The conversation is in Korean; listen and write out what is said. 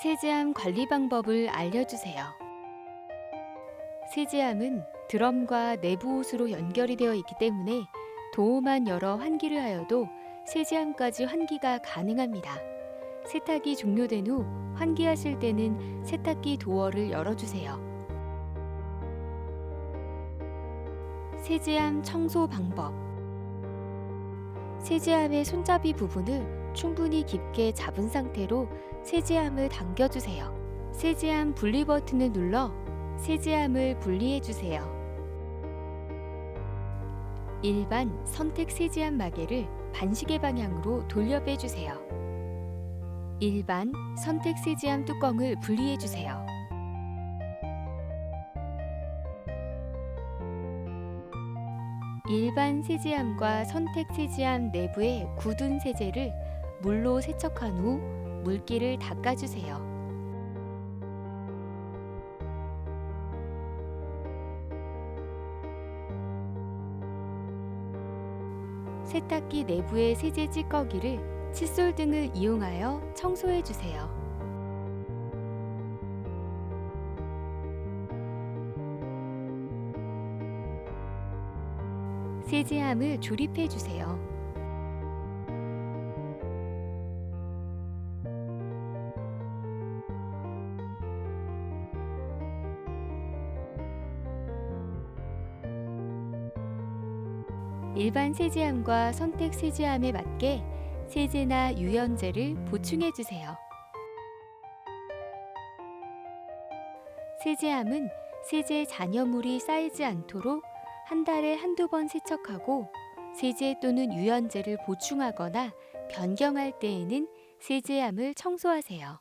세제암 관리 방법을 알려주세요. 세제암은 드럼과 내부 호스로 연결이 되어 있기 때문에 도어만 열어 환기를 하여도 세제암까지 환기가 가능합니다. 세탁이 종료된 후 환기하실 때는 세탁기 도어를 열어주세요. 세제암 청소 방법 세제암의 손잡이 부분을 충분히 깊게 잡은 상태로 세제암을 당겨주세요. 세제암 분리 버튼을 눌러 세제암을 분리해 주세요. 일반 선택 세제암 마개를 반시계 방향으로 돌려 빼주세요. 일반 선택 세제암 뚜껑을 분리해 주세요. 일반 세제암과 선택 세제암 내부에 굳은 세제를 물로 세척한 후 물기를 닦아주세요. 세탁기 내부의 세제 찌꺼기를 칫솔 등을 이용하여 청소해 주세요. 세제함을 조립해 주세요. 일반 세제함과 선택 세제함에 맞게 세제나 유연제를 보충해 주세요. 세제함은 세제 잔여물이 쌓이지 않도록 한 달에 한두 번 세척하고 세제 또는 유연제를 보충하거나 변경할 때에는 세제함을 청소하세요.